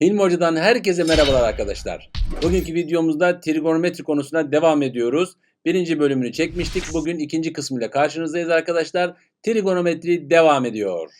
Hilmi Hoca'dan herkese merhabalar arkadaşlar. Bugünkü videomuzda trigonometri konusuna devam ediyoruz. Birinci bölümünü çekmiştik. Bugün ikinci kısmıyla karşınızdayız arkadaşlar. Trigonometri devam ediyor.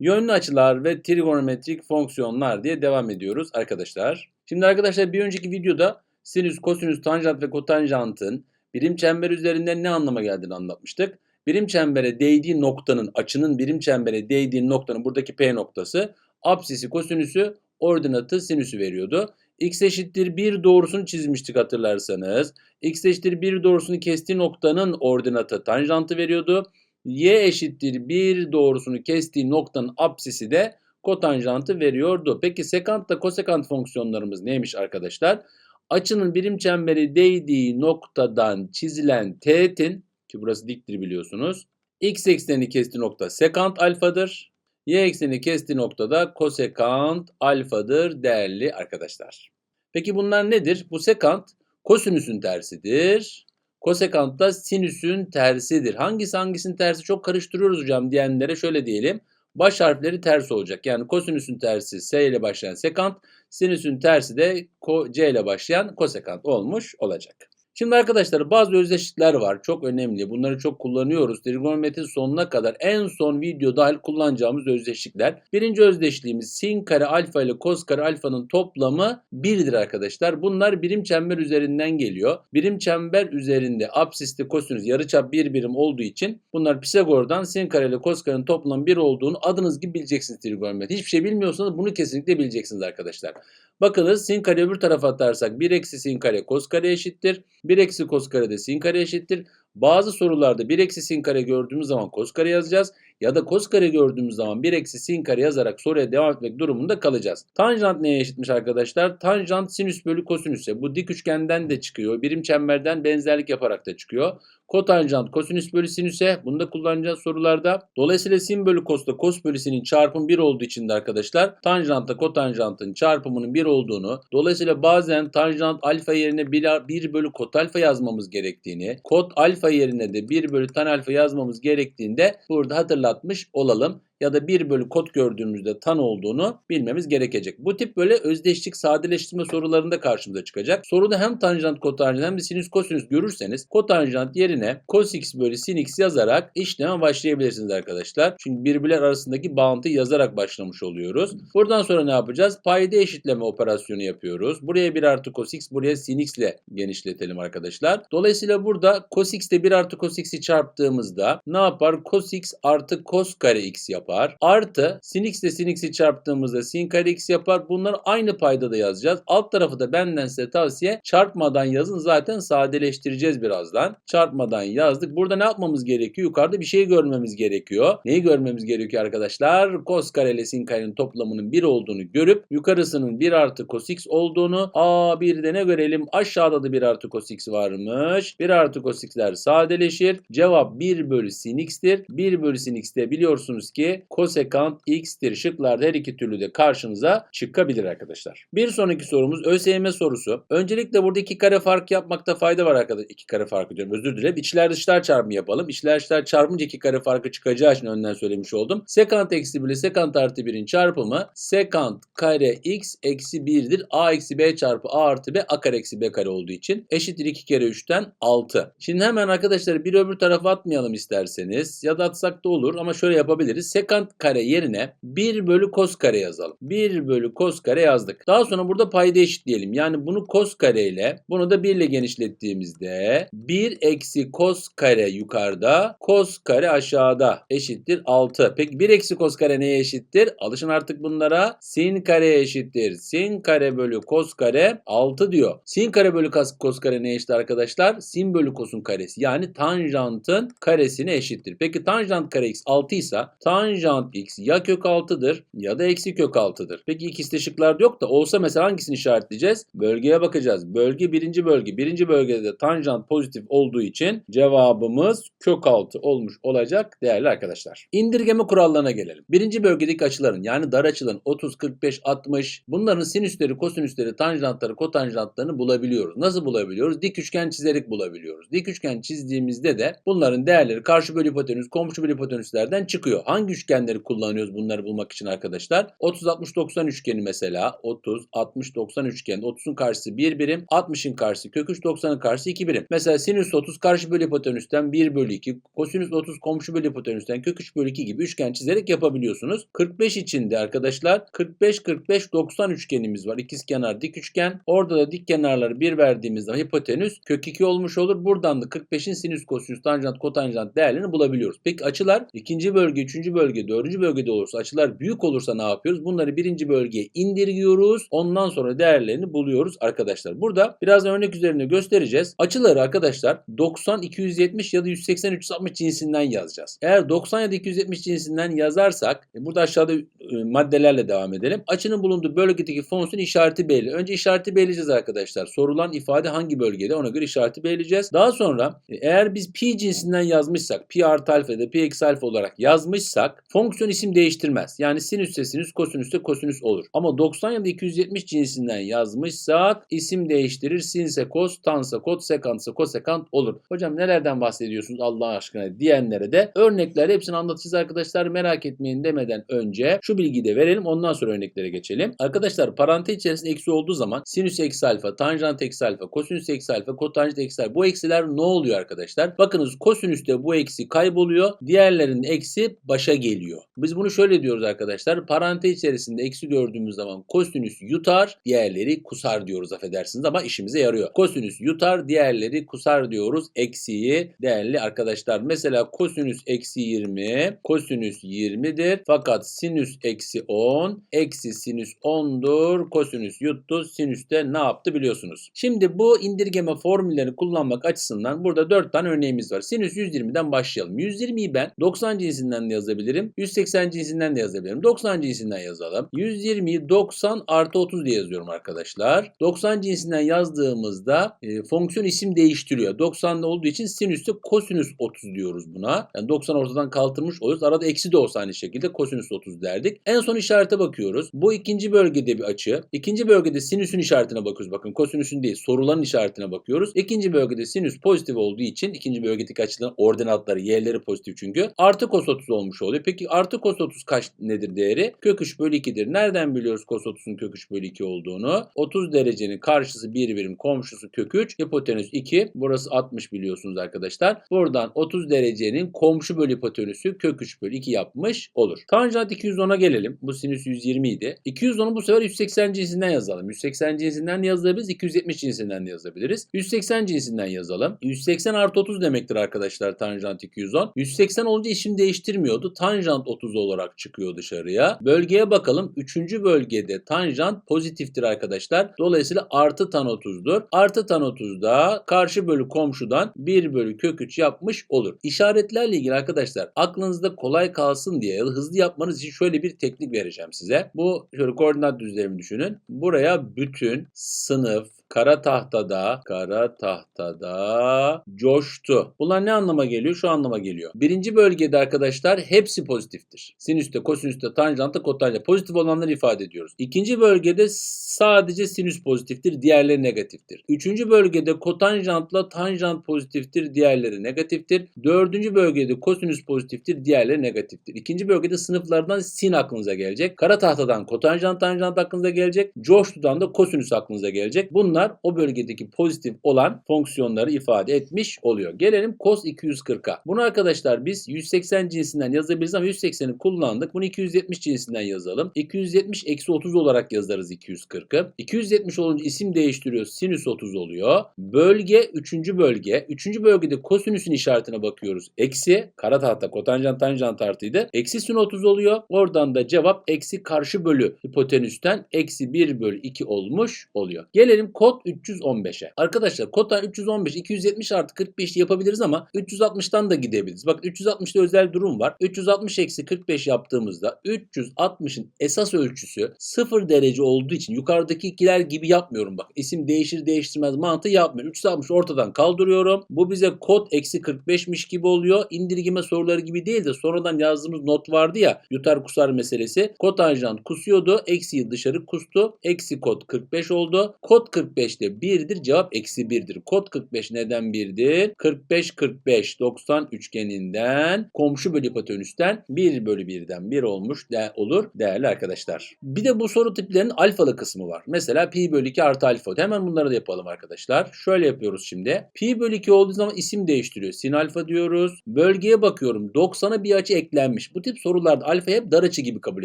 Yönlü açılar ve trigonometrik fonksiyonlar diye devam ediyoruz arkadaşlar. Şimdi arkadaşlar bir önceki videoda sinüs, kosinüs, tanjant ve kotanjantın birim çember üzerinden ne anlama geldiğini anlatmıştık. Birim çembere değdiği noktanın, açının birim çembere değdiği noktanın buradaki P noktası apsisi, kosinüsü, ordinatı, sinüsü veriyordu. X eşittir 1 doğrusunu çizmiştik hatırlarsanız. X eşittir 1 doğrusunu kestiği noktanın ordinatı tanjantı veriyordu. Y eşittir 1 doğrusunu kestiği noktanın apsisi de kotanjantı veriyordu. Peki sekant da kosekant fonksiyonlarımız neymiş arkadaşlar? Açının birim çemberi değdiği noktadan çizilen teğetin ki burası diktir biliyorsunuz. X eksenini kestiği nokta sekant alfadır. Y eksenini kestiği noktada kosekant alfadır değerli arkadaşlar. Peki bunlar nedir? Bu sekant kosinüsün tersidir. Kosekant da sinüsün tersidir. Hangisi hangisinin tersi çok karıştırıyoruz hocam diyenlere şöyle diyelim. Baş harfleri ters olacak. Yani kosinüsün tersi S ile başlayan sekant, sinüsün tersi de C ile başlayan kosekant olmuş olacak. Şimdi arkadaşlar bazı özdeşlikler var. Çok önemli. Bunları çok kullanıyoruz. Trigonometri sonuna kadar en son video dahil kullanacağımız özdeşlikler. Birinci özdeşliğimiz sin kare alfa ile kos kare alfanın toplamı 1'dir arkadaşlar. Bunlar birim çember üzerinden geliyor. Birim çember üzerinde absiste kosinüs yarıçap bir birim olduğu için bunlar Pisagor'dan sin kare ile kos karenin toplamı 1 olduğunu adınız gibi bileceksiniz trigonometri. Hiçbir şey bilmiyorsanız bunu kesinlikle bileceksiniz arkadaşlar. Bakınız sin kare öbür tarafa atarsak 1 eksi sin kare kos kare eşittir. 1 eksi kos kare de sin kare eşittir. Bazı sorularda 1 eksi sin kare gördüğümüz zaman kos kare yazacağız. Ya da kos kare gördüğümüz zaman 1 eksi sin kare yazarak soruya devam etmek durumunda kalacağız. Tanjant neye eşitmiş arkadaşlar? Tanjant sinüs bölü kosinüse. Bu dik üçgenden de çıkıyor. Birim çemberden benzerlik yaparak da çıkıyor. Kotanjant kosinüs bölü sinüse bunu da kullanacağız sorularda. Dolayısıyla sin bölü kosta kos bölü sinin çarpım 1 olduğu için de arkadaşlar tanjantla kotanjantın çarpımının 1 olduğunu dolayısıyla bazen tanjant alfa yerine 1, 1 bölü kot alfa yazmamız gerektiğini kot alfa yerine de 1 bölü tan alfa yazmamız gerektiğinde burada hatırlatmış olalım ya da 1 bölü kod gördüğümüzde tan olduğunu bilmemiz gerekecek. Bu tip böyle özdeşlik sadeleştirme sorularında karşımıza çıkacak. Soruda hem tanjant kotanjant hem de sinüs kosinüs görürseniz kotanjant yerine cos x bölü sin x yazarak işleme başlayabilirsiniz arkadaşlar. Çünkü birbirler arasındaki bağıntıyı yazarak başlamış oluyoruz. Buradan sonra ne yapacağız? Payda eşitleme operasyonu yapıyoruz. Buraya 1 artı cos x buraya sin x ile genişletelim arkadaşlar. Dolayısıyla burada cos x ile 1 artı cos x'i çarptığımızda ne yapar? Cos x artı cos kare x yapar yapar. Artı sin x ile sin x'i çarptığımızda sin kare x yapar. Bunları aynı payda da yazacağız. Alt tarafı da benden size tavsiye çarpmadan yazın. Zaten sadeleştireceğiz birazdan. Çarpmadan yazdık. Burada ne yapmamız gerekiyor? Yukarıda bir şey görmemiz gerekiyor. Neyi görmemiz gerekiyor arkadaşlar? Cos kare ile sin karenin toplamının 1 olduğunu görüp yukarısının 1 artı cos x olduğunu a bir de ne görelim? Aşağıda da 1 artı cos x varmış. 1 artı cos x'ler sadeleşir. Cevap 1 bölü sin x'tir. 1 bölü sin x'te biliyorsunuz ki kosekant x'tir. Şıklarda her iki türlü de karşınıza çıkabilir arkadaşlar. Bir sonraki sorumuz ÖSYM sorusu. Öncelikle burada iki kare fark yapmakta fayda var arkadaşlar. İki kare farkı diyorum özür dilerim. İçler dışlar çarpımı yapalım. İçler dışlar çarpınca iki kare farkı çıkacağı için önden söylemiş oldum. Sekant eksi 1 ile sekant artı 1'in çarpımı sekant kare x eksi 1'dir. a eksi b çarpı a artı b a kare eksi b kare olduğu için eşittir 2 kere 3'ten 6. Şimdi hemen arkadaşlar bir öbür tarafa atmayalım isterseniz. Ya da atsak da olur ama şöyle yapabiliriz. Sekant kare yerine 1 bölü kos kare yazalım. 1 bölü kos kare yazdık. Daha sonra burada payda eşitleyelim. Yani bunu kos kare ile bunu da 1 ile genişlettiğimizde 1 eksi kos kare yukarıda kos kare aşağıda eşittir 6. Peki 1 eksi kos kare neye eşittir? Alışın artık bunlara. Sin kare eşittir. Sin kare bölü kos kare 6 diyor. Sin kare bölü kos kare neye eşit arkadaşlar? Sin bölü kosun karesi. Yani tanjantın karesine eşittir. Peki tanjant kare x 6 ise tanjant tanjant x ya kök 6'dır ya da eksi kök 6'dır. Peki ikisi de şıklarda yok da olsa mesela hangisini işaretleyeceğiz? Bölgeye bakacağız. Bölge birinci bölge. Birinci bölgede de tanjant pozitif olduğu için cevabımız kök 6 olmuş olacak değerli arkadaşlar. İndirgeme kurallarına gelelim. Birinci bölgedeki açıların yani dar açıların 30, 45, 60 bunların sinüsleri, kosinüsleri, tanjantları, kotanjantlarını bulabiliyoruz. Nasıl bulabiliyoruz? Dik üçgen çizerek bulabiliyoruz. Dik üçgen çizdiğimizde de bunların değerleri karşı bölü hipotenüs, komşu bölü hipotenüslerden çıkıyor. Hangi üçgenleri kullanıyoruz bunları bulmak için arkadaşlar? 30, 60, 90 üçgeni mesela. 30, 60, 90 üçgeni. 30'un karşısı 1 birim, 60'ın karşısı kök 3, 90'ın karşısı 2 birim. Mesela sinüs 30 karşı bölü hipotenüsten 1 bölü 2, kosinüs 30 komşu bölü hipotenüsten kök 3 bölü 2 gibi üçgen çizerek yapabiliyorsunuz. 45 içinde arkadaşlar 45, 45, 90 üçgenimiz var. İkizkenar dik üçgen. Orada da dik kenarları 1 verdiğimiz zaman hipotenüs kök 2 olmuş olur. Buradan da 45'in sinüs, kosinüs, tanjant, kotanjant değerlerini bulabiliyoruz. Peki açılar ikinci bölge, üçüncü bölge, dördüncü bölgede olursa açılar büyük olursa ne yapıyoruz? Bunları birinci bölgeye indirgiyoruz. Ondan sonra değerlerini buluyoruz arkadaşlar. Burada biraz örnek üzerinde göstereceğiz. Açıları arkadaşlar 90, 270 ya da 180, 360 cinsinden yazacağız. Eğer 90 ya da 270 cinsinden yazarsak e, burada aşağıda e, maddelerle devam edelim. Açının bulunduğu bölgedeki fonksiyon işareti belli. Önce işareti belirleyeceğiz arkadaşlar. Sorulan ifade hangi bölgede ona göre işareti belirleyeceğiz. Daha sonra e, eğer biz pi cinsinden yazmışsak pi artı alfa ya da pi eksi alfa olarak yazmışsak fonksiyon isim değiştirmez. Yani sinüsse sinüs kosinüste kosinüs olur. Ama 90 ya da 270 cinsinden yazmışsak isim değiştirir. Sinse kos, tansa kot, sekansa kosekant olur. Hocam nelerden bahsediyorsunuz Allah aşkına diyenlere de örnekler hepsini anlatacağız arkadaşlar. Merak etmeyin demeden önce şu bilgiyi de verelim. Ondan sonra örneklere geçelim. Arkadaşlar parantez içerisinde eksi olduğu zaman sinüs eksi alfa, tanjant eksi alfa, kosinüs eksi alfa, kotanjant eksi alfa bu eksiler ne oluyor arkadaşlar? Bakınız kosinüste bu eksi kayboluyor. Diğerlerinin eksi başa geliyor. Biz bunu şöyle diyoruz arkadaşlar. Parantez içerisinde eksi gördüğümüz zaman kosinüs yutar, diğerleri kusar diyoruz affedersiniz ama işimize yarıyor. Kosinüs yutar, diğerleri kusar diyoruz. Eksiyi değerli arkadaşlar. Mesela kosinüs eksi 20, kosinüs 20'dir. Fakat sinüs eksi 10, eksi sinüs 10'dur. Kosinüs yuttu. Sinüs de ne yaptı biliyorsunuz. Şimdi bu indirgeme formüllerini kullanmak açısından burada 4 tane örneğimiz var. Sinüs 120'den başlayalım. 120'yi ben 90 cinsinden de yazabilirim. 180 cinsinden de yazabilirim. 90 cinsinden yazalım. 120'yi 90 artı 30 diye yazıyorum arkadaşlar. 90 cinsinden yazdığımızda e, fonksiyon isim değiştiriyor. 90'da olduğu için sinüste kosinüs 30 diyoruz buna. Yani 90 ortadan kaldırmış oluyoruz. Arada eksi de olsa aynı şekilde kosinüs 30 derdik. En son işarete bakıyoruz. Bu ikinci bölgede bir açı. İkinci bölgede sinüsün işaretine bakıyoruz. Bakın kosinüsün değil soruların işaretine bakıyoruz. İkinci bölgede sinüs pozitif olduğu için ikinci bölgedeki açıların ordinatları y'leri pozitif çünkü. Artı kos 30 olmuş oluyor. Peki artı kos 30 kaç nedir değeri? Kök 3 bölü 2'dir. Nereden biliyoruz kos 30'un kök 3 bölü 2 olduğunu? 30 derecenin karşısı 1 birim komşusu kök 3. Hipotenüs 2. Burası 60 biliyorsunuz arkadaşlar. Buradan 30 derecenin komşu bölü hipotenüsü kök 3 bölü 2 yapmış olur. Tanjant 210'a gelelim. Bu sinüs 120 idi. 210'u bu sefer 180 cinsinden yazalım. 180 cinsinden de yazabiliriz. 270 cinsinden de yazabiliriz. 180 cinsinden yazalım. 180 artı 30 demektir arkadaşlar tanjant 210. 180 olunca işim değiştirmiyordu. Tanjant 30 olarak çıkıyor dışarıya. Bölgeye bakalım. Üçüncü bölgede tanjant pozitiftir arkadaşlar. Dolayısıyla artı tan 30'dur. Artı tan 30'da karşı bölü komşudan 1 bölü kök 3 yapmış olur. İşaretlerle ilgili arkadaşlar aklınızda kolay kalsın diye hızlı yapmanız için şöyle bir teknik vereceğim size. Bu şöyle koordinat düzlemi düşünün. Buraya bütün sınıf, kara tahtada, kara tahtada coştu. Bunlar ne anlama geliyor? Şu anlama geliyor. Birinci bölgede arkadaşlar hepsi pozitiftir. Sinüste, kosinüste, tanjanta, kotanjanta pozitif olanları ifade ediyoruz. İkinci bölgede sadece sinüs pozitiftir, diğerleri negatiftir. Üçüncü bölgede kotanjantla tanjant pozitiftir, diğerleri negatiftir. Dördüncü bölgede kosinüs pozitiftir, diğerleri negatiftir. İkinci bölgede sınıflardan sin aklınıza gelecek. Kara tahtadan kotanjant, tanjant aklınıza gelecek. Coştudan da kosinüs aklınıza gelecek. Bunlar o bölgedeki pozitif olan fonksiyonları ifade etmiş oluyor. Gelelim cos 240'a. Bunu arkadaşlar biz 180 cinsinden yazabiliriz ama 180'i kullandık. Bunu 270 cinsinden yazalım. 270 eksi 30 olarak yazarız 240'ı. 270 olunca isim değiştiriyor. Sinüs 30 oluyor. Bölge 3. bölge. 3. bölgede kosinüsün işaretine bakıyoruz. Eksi kara tahta kotanjant tanjant artıydı. Eksi sin 30 oluyor. Oradan da cevap eksi karşı bölü hipotenüsten eksi 1 bölü 2 olmuş oluyor. Gelelim cos kod 315'e. Arkadaşlar koddan 315 270 artı 45 yapabiliriz ama 360'tan da gidebiliriz. Bakın 360'da özel durum var. 360 eksi 45 yaptığımızda 360'ın esas ölçüsü 0 derece olduğu için yukarıdaki ikiler gibi yapmıyorum bak. İsim değişir değiştirmez mantığı yapmıyorum. 360 ortadan kaldırıyorum. Bu bize kod eksi 45'miş gibi oluyor. İndirgeme soruları gibi değil de sonradan yazdığımız not vardı ya yutar kusar meselesi. Kotanjant kusuyordu. Eksiyi dışarı kustu. Eksi kod 45 oldu. Kod 45 de 1'dir. Cevap eksi 1'dir. Kod 45 neden 1'dir? 45 45 90 üçgeninden komşu bölü hipotenüsten 1 bölü 1'den 1 olmuş de olur değerli arkadaşlar. Bir de bu soru tiplerinin alfalı kısmı var. Mesela pi bölü 2 artı alfa. Hemen bunları da yapalım arkadaşlar. Şöyle yapıyoruz şimdi. Pi bölü 2 olduğu zaman isim değiştiriyor. Sin alfa diyoruz. Bölgeye bakıyorum. 90'a bir açı eklenmiş. Bu tip sorularda alfa hep dar açı gibi kabul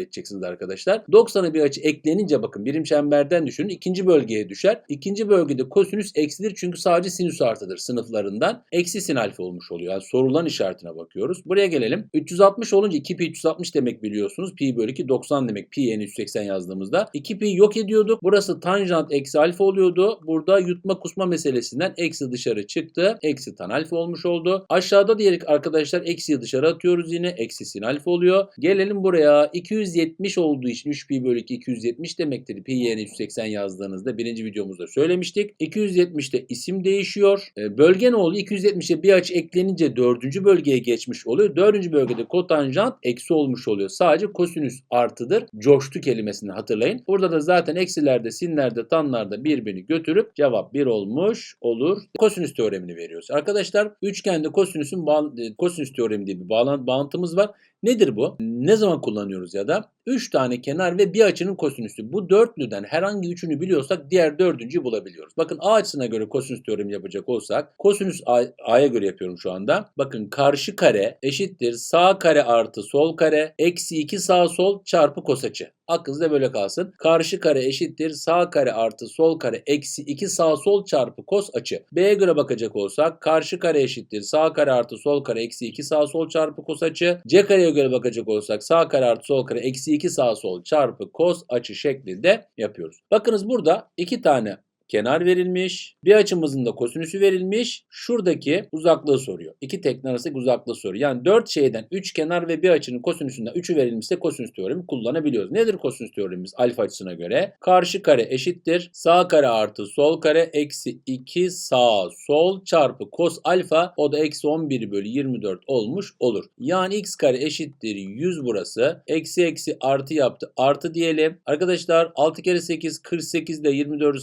edeceksiniz arkadaşlar. 90'a bir açı eklenince bakın birim çemberden düşünün. ikinci bölgeye düşer. Bölgede kosinüs eksidir çünkü sadece sinüs artıdır sınıflarından. Eksi sin alfa olmuş oluyor. Yani sorulan işaretine bakıyoruz. Buraya gelelim. 360 olunca 2 pi 360 demek biliyorsunuz. Pi bölü 2 90 demek. Pi yeni 180 yazdığımızda. 2 pi yok ediyorduk. Burası tanjant eksi alfa oluyordu. Burada yutma kusma meselesinden eksi dışarı çıktı. Eksi tan alfa olmuş oldu. Aşağıda diyelim arkadaşlar eksiyi dışarı atıyoruz yine. Eksi sin alfa oluyor. Gelelim buraya. 270 olduğu için 3 pi bölü 2 270 demektir. Pi yerine 180 yazdığınızda birinci videomuzda söylemiştik. 270'te isim değişiyor. E, bölge ne oluyor? 270'e bir açı eklenince dördüncü bölgeye geçmiş oluyor. Dördüncü bölgede kotanjant eksi olmuş oluyor. Sadece kosinüs artıdır. Coştu kelimesini hatırlayın. Burada da zaten eksilerde, sinlerde, tanlarda birbirini götürüp cevap 1 olmuş olur. Kosinüs teoremini veriyoruz. Arkadaşlar üçgende kosinüsün e, kosinüs teoremi diye bir bağlantı, bağıntımız var. Nedir bu? Ne zaman kullanıyoruz ya da? 3 tane kenar ve bir açının kosinüsü. Bu dörtlüden herhangi üçünü biliyorsak diğer dördüncüyü bulabiliyoruz. Bakın A açısına göre kosinüs teoremi yapacak olsak kosinüs A'ya göre yapıyorum şu anda. Bakın karşı kare eşittir sağ kare artı sol kare eksi 2 sağ sol çarpı kos açı. Aklınızda böyle kalsın. Karşı kare eşittir sağ kare artı sol kare eksi 2 sağ sol çarpı kos açı. B'ye göre bakacak olsak karşı kare eşittir sağ kare artı sol kare eksi 2 sağ sol çarpı kos açı. C kareye göre bakacak olsak sağ kare artı sol kare eksi 2 sağ sol çarpı kos açı şeklinde yapıyoruz. Bakınız burada iki tane kenar verilmiş. Bir açımızın da kosinüsü verilmiş. Şuradaki uzaklığı soruyor. İki tekne arasındaki uzaklığı soruyor. Yani dört şeyden üç kenar ve bir açının kosinüsünden üçü verilmişse kosinüs teoremi kullanabiliyoruz. Nedir kosinüs teoremimiz alfa açısına göre? Karşı kare eşittir. Sağ kare artı sol kare eksi 2 sağ sol çarpı kos alfa o da eksi 11 bölü 24 olmuş olur. Yani x kare eşittir 100 burası. Eksi eksi artı yaptı. Artı diyelim. Arkadaşlar 6 kere 8 48 ile 24'ü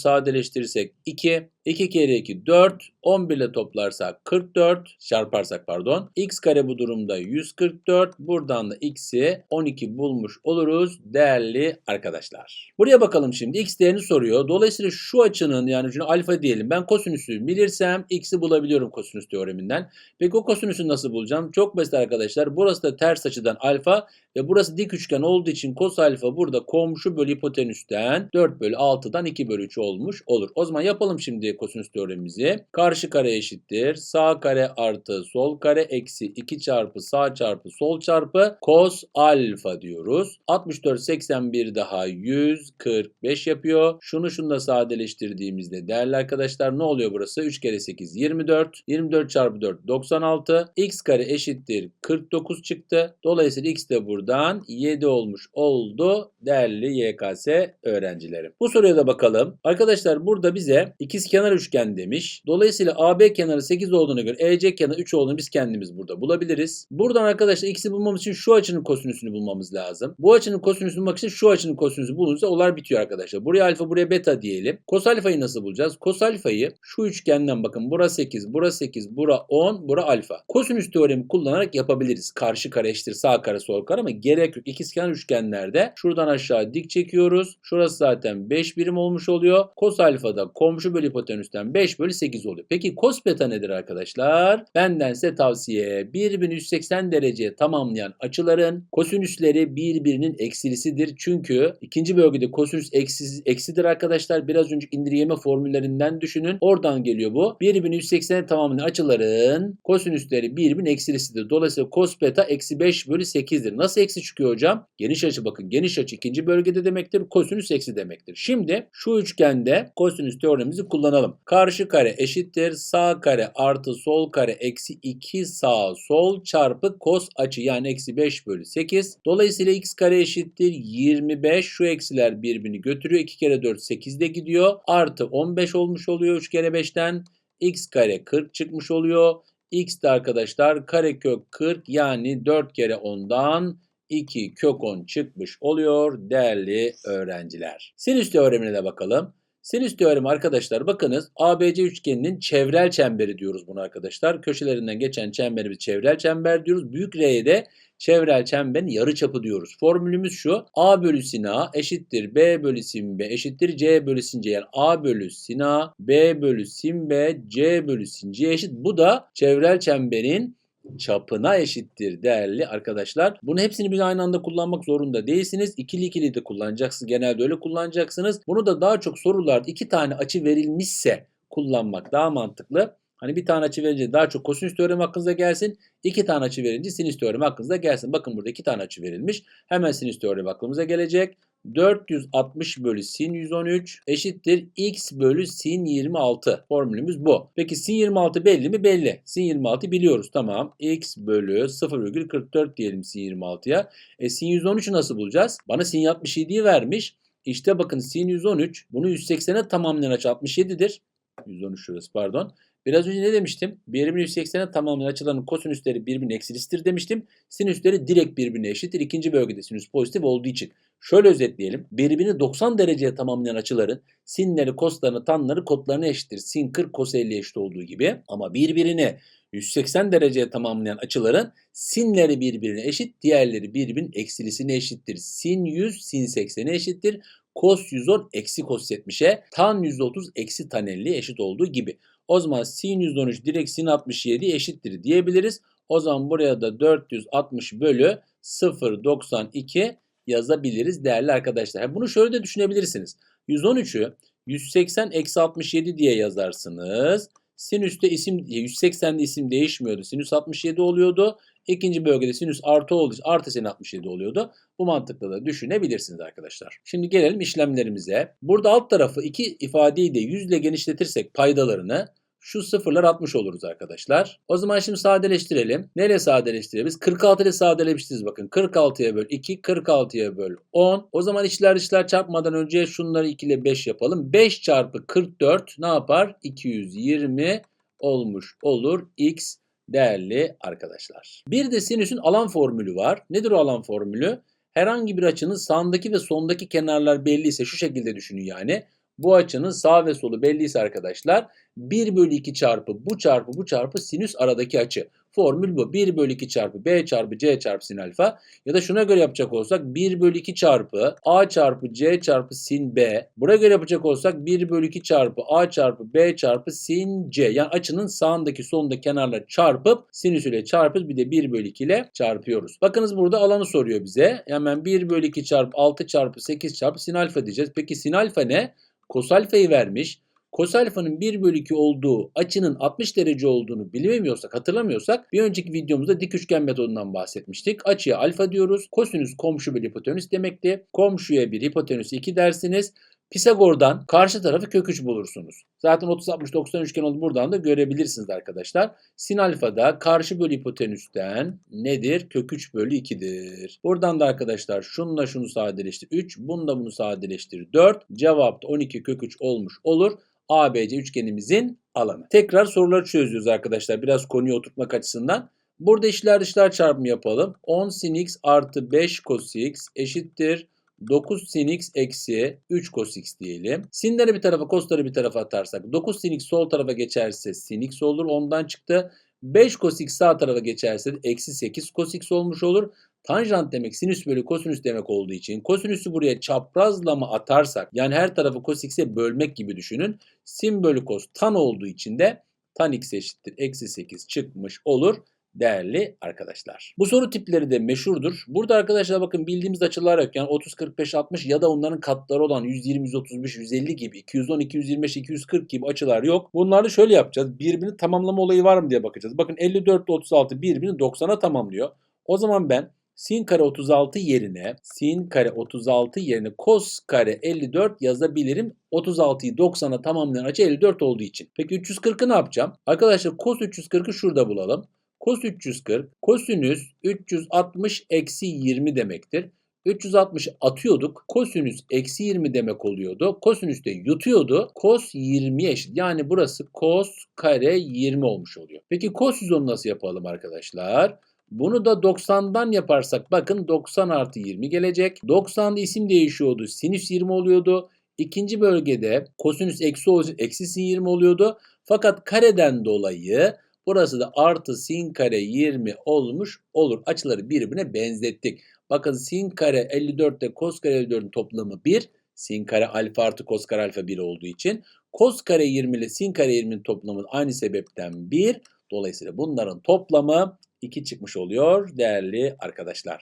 sadeleştirirsek 2. 2 kere 2 4. 11 ile toplarsak 44. Çarparsak pardon. x kare bu durumda 144. Buradan da x'i 12 bulmuş oluruz değerli arkadaşlar. Buraya bakalım şimdi. x değerini soruyor. Dolayısıyla şu açının yani şunu alfa diyelim. Ben kosinüsü bilirsem x'i bulabiliyorum kosinüs teoreminden. Peki o kosinüsü nasıl bulacağım? Çok basit arkadaşlar. Burası da ters açıdan alfa ve burası dik üçgen olduğu için kos alfa burada komşu bölü hipotenüsten 4 bölü 6'dan 2 bölü 3 olmuş olur. O zaman yapalım şimdi kosinüs teoremimizi. Karşı kare eşittir. Sağ kare artı sol kare eksi 2 çarpı sağ çarpı sol çarpı kos alfa diyoruz. 64 81 daha 145 yapıyor. Şunu şunla sadeleştirdiğimizde değerli arkadaşlar ne oluyor burası? 3 kere 8 24. 24 çarpı 4 96. x kare eşittir 49 çıktı. Dolayısıyla x de buradan 7 olmuş oldu değerli YKS öğrencilerim. Bu soruya da bakalım. Arkadaşlar burada bize ikizkenar üçgen demiş. Dolayısıyla AB kenarı 8 olduğuna göre EC kenarı 3 olduğunu biz kendimiz burada bulabiliriz. Buradan arkadaşlar x'i bulmamız için şu açının kosinüsünü bulmamız lazım. Bu açının kosinüsünü bulmak için şu açının kosinüsü bulunursa olay bitiyor arkadaşlar. Buraya alfa buraya beta diyelim. Kos alfayı nasıl bulacağız? Kos alfayı şu üçgenden bakın. Bura 8, bura 8, bura 10, bura alfa. Kosinüs teoremi kullanarak yapabiliriz. Karşı kare eşittir sağ kare sol kare ama gerek yok. İkizkenar üçgenlerde şuradan aşağı dik çekiyoruz. Şurası zaten 5 birim olmuş oluyor. Kos alfa da komşu bölü hipotenüs hipotenüsten 5 bölü 8 oluyor. Peki cos beta nedir arkadaşlar? Benden size tavsiye 1180 dereceye tamamlayan açıların kosinüsleri birbirinin eksilisidir. Çünkü ikinci bölgede kosinüs eksi, eksidir arkadaşlar. Biraz önce indirgeme formüllerinden düşünün. Oradan geliyor bu. 1180'e tamamlayan açıların kosinüsleri birbirinin eksilisidir. Dolayısıyla cos beta eksi 5 bölü 8'dir. Nasıl eksi çıkıyor hocam? Geniş açı bakın. Geniş açı ikinci bölgede demektir. Kosinüs eksi demektir. Şimdi şu üçgende kosinüs teoremimizi kullanalım. Karşı kare eşittir. Sağ kare artı sol kare eksi 2 sağ sol çarpı kos açı yani eksi 5 bölü 8. Dolayısıyla x kare eşittir 25. Şu eksiler birbirini götürüyor. 2 kere 4 8 de gidiyor. Artı 15 olmuş oluyor 3 kere 5'ten. x kare 40 çıkmış oluyor. x de arkadaşlar karekök 40 yani 4 kere 10'dan 2 kök 10 çıkmış oluyor değerli öğrenciler. Sinüs teoremine de bakalım. Sinüs teoremi arkadaşlar bakınız ABC üçgeninin çevrel çemberi diyoruz bunu arkadaşlar. Köşelerinden geçen çemberimiz çevrel çember diyoruz. Büyük R'ye de çevrel çemberin yarıçapı diyoruz. Formülümüz şu. A bölü sin A eşittir B bölü sin B eşittir C bölü sin C. Yani A bölü sin A, B bölü sin B, C bölü sin C eşit. Bu da çevrel çemberin çapına eşittir değerli arkadaşlar. Bunu hepsini bir aynı anda kullanmak zorunda değilsiniz. İkili ikili de kullanacaksınız. Genelde öyle kullanacaksınız. Bunu da daha çok sorularda iki tane açı verilmişse kullanmak daha mantıklı. Hani bir tane açı verince daha çok kosinüs teoremi aklınıza gelsin. İki tane açı verince sinüs teoremi aklınıza gelsin. Bakın burada iki tane açı verilmiş. Hemen sinüs teoremi aklımıza gelecek. 460 bölü sin 113 eşittir x bölü sin 26. Formülümüz bu. Peki sin 26 belli mi? Belli. Sin 26 biliyoruz. Tamam. x bölü 0,44 diyelim sin 26'ya. E sin 113'ü nasıl bulacağız? Bana sin 67'yi vermiş. İşte bakın sin 113 bunu 180'e tamamlayan açı 67'dir. 113 şurası pardon. Biraz önce ne demiştim? Birbirine 180'e tamamlayan açıların kosinüsleri birbirine eksilisidir demiştim. Sinüsleri direkt birbirine eşittir. İkinci bölgede sinüs pozitif olduğu için. Şöyle özetleyelim. Birbirini 90 dereceye tamamlayan açıların sinleri, koslarını, tanları, kotlarına eşittir. Sin 40, kos 50 eşit olduğu gibi. Ama birbirini 180 dereceye tamamlayan açıların sinleri birbirine eşit, diğerleri birbirinin eksilisine eşittir. Sin 100, sin 80'e eşittir. Kos 110 eksi kos 70'e, tan 130 eksi tan 50 eşit olduğu gibi. O zaman sin 113 direkt sin 67 eşittir diyebiliriz. O zaman buraya da 460 bölü 0.92 yazabiliriz değerli arkadaşlar. Bunu şöyle de düşünebilirsiniz. 113'ü 180 eksi 67 diye yazarsınız. Sinüste isim 180'de isim değişmiyordu. Sinüs 67 oluyordu. İkinci bölgede sinüs artı olduğu için artı sin 67 oluyordu. Bu mantıkla da düşünebilirsiniz arkadaşlar. Şimdi gelelim işlemlerimize. Burada alt tarafı iki ifadeyi de 100 ile genişletirsek paydalarını şu sıfırlar 60 oluruz arkadaşlar. O zaman şimdi sadeleştirelim. Nereye sadeleştirebiliriz? 46 ile sadeleştiririz bakın. 46'ya böl 2, 46'ya böl 10. O zaman içler dışlar çarpmadan önce şunları 2 ile 5 yapalım. 5 çarpı 44 ne yapar? 220 olmuş olur. X değerli arkadaşlar. Bir de sinüsün alan formülü var. Nedir o alan formülü? Herhangi bir açının sağındaki ve sondaki kenarlar belliyse şu şekilde düşünün yani. Bu açının sağ ve solu belliyse arkadaşlar 1 bölü 2 çarpı bu çarpı bu çarpı sinüs aradaki açı. Formül bu. 1 bölü 2 çarpı b çarpı c çarpı sin alfa. Ya da şuna göre yapacak olsak 1 bölü 2 çarpı a çarpı c çarpı sin b. Buraya göre yapacak olsak 1 bölü 2 çarpı a çarpı b çarpı sin c. Yani açının sağındaki solundaki kenarları çarpıp sinüs ile çarpıp bir de 1 bölü 2 ile çarpıyoruz. Bakınız burada alanı soruyor bize. Hemen 1 bölü 2 çarpı 6 çarpı 8 çarpı sin alfa diyeceğiz. Peki sin alfa ne? Kos alfayı vermiş. Kos alfanın 1 bölü 2 olduğu açının 60 derece olduğunu bilemiyorsak, hatırlamıyorsak bir önceki videomuzda dik üçgen metodundan bahsetmiştik. Açıya alfa diyoruz. Kosinüs komşu bir hipotenüs demekti. Komşuya bir hipotenüs 2 dersiniz. Pisagor'dan karşı tarafı kök 3 bulursunuz. Zaten 30-60-90 üçgen olduğunu buradan da görebilirsiniz arkadaşlar. Sin alfa da karşı bölü hipotenüsten nedir? Kök 3 bölü 2'dir. Buradan da arkadaşlar şununla şunu sadeleştir 3, bununla bunu sadeleştir 4. Cevap da 12 kök 3 olmuş olur. ABC üçgenimizin alanı. Tekrar soruları çözüyoruz arkadaşlar. Biraz konuyu oturtmak açısından. Burada işler dışlar çarpımı yapalım. 10 sin x artı 5 cos x eşittir 9 sin x eksi 3 cos x diyelim. Sinleri bir tarafa cosları bir tarafa atarsak 9 sin x sol tarafa geçerse sin x olur. Ondan çıktı. 5 cos x sağ tarafa geçerse eksi 8 cos x olmuş olur. Tanjant demek sinüs bölü kosinüs demek olduğu için kosinüsü buraya çaprazla mı atarsak yani her tarafı cos x'e bölmek gibi düşünün. Sin bölü cos tan olduğu için de tan x eşittir eksi 8 çıkmış olur değerli arkadaşlar. Bu soru tipleri de meşhurdur. Burada arkadaşlar bakın bildiğimiz açılar yok. Yani 30, 45, 60 ya da onların katları olan 120, 135, 150 gibi 210, 225, 240 gibi açılar yok. Bunları şöyle yapacağız. Birbirini tamamlama olayı var mı diye bakacağız. Bakın 54 ile 36 birbirini 90'a tamamlıyor. O zaman ben sin kare 36 yerine sin kare 36 yerine cos kare 54 yazabilirim. 36'yı 90'a tamamlayan açı 54 olduğu için. Peki 340'ı ne yapacağım? Arkadaşlar cos 340'ı şurada bulalım. Cos 340 kosinüs 360 eksi 20 demektir. 360 atıyorduk. Kosinüs eksi 20 demek oluyordu. Kosinüs de yutuyordu. Kos 20 eşit. Yani burası kos kare 20 olmuş oluyor. Peki kos 110 nasıl yapalım arkadaşlar? Bunu da 90'dan yaparsak bakın 90 artı 20 gelecek. 90'da isim değişiyordu. Sinüs 20 oluyordu. İkinci bölgede kosinüs eksi. Eksi sin 20 oluyordu. Fakat kareden dolayı burası da artı sin kare 20 olmuş olur. Açıları birbirine benzettik. Bakın sin kare 54 ile kos kare 54'ün toplamı 1. Sin kare alfa artı kos kare alfa 1 olduğu için. Kos kare 20 ile sin kare 20'nin toplamı aynı sebepten 1. Dolayısıyla bunların toplamı 2 çıkmış oluyor değerli arkadaşlar.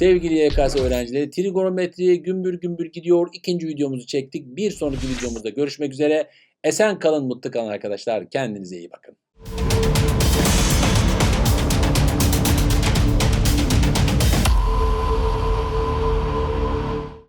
Sevgili YKS öğrencileri trigonometriye gümbür gümbür gidiyor. İkinci videomuzu çektik. Bir sonraki videomuzda görüşmek üzere. Esen kalın, mutlu kalın arkadaşlar. Kendinize iyi bakın.